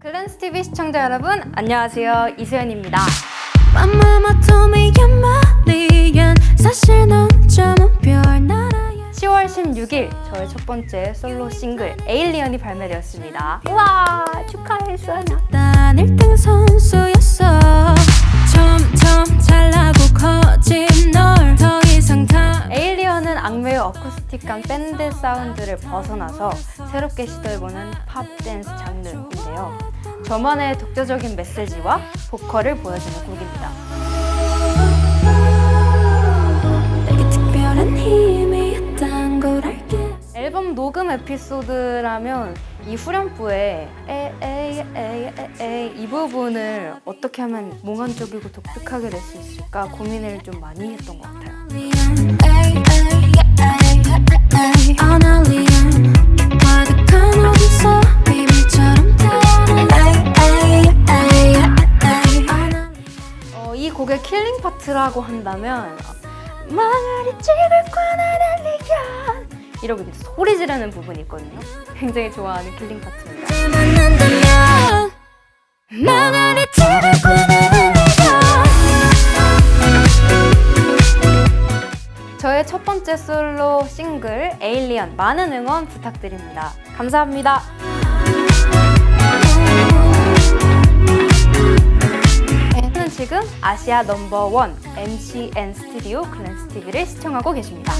글랜스TV 시청자 여러분 안녕하세요. 이수연입니다. My mama told me you're my alien 사실 넌 점은 별나라야 10월 16일 저의 첫 번째 솔로 싱글 에일리언이 발매되었습니다. 우와 축하해 수연아. 난 1등 선수였 악매의 어쿠스틱한 밴드 사운드를 벗어나서 새롭게 시도해보는 팝 댄스 장르인데요. 저만의 독자적인 메시지와 보컬을 보여주는 곡입니다. 앨범 녹음 에피소드라면 이 후렴부에 에에에에에 이 부분을 어떻게 하면 몽환적이고 독특하게 낼 수 있을까 고민을 좀 많이 했던 것 같아요. 곡의 킬링 파트라고 한다면 망아리 거나 날리견 이렇게 소리 지르는 부분이 있거든요. 굉장히 좋아하는 킬링 파트입니다. 망아리 찍을 거는 저의 첫 번째 솔로 싱글 에일리언 많은 응원 부탁드립니다. 감사합니다. 지금 아시아 넘버원 MCN 스튜디오 클랜스 TV를 시청하고 계십니다.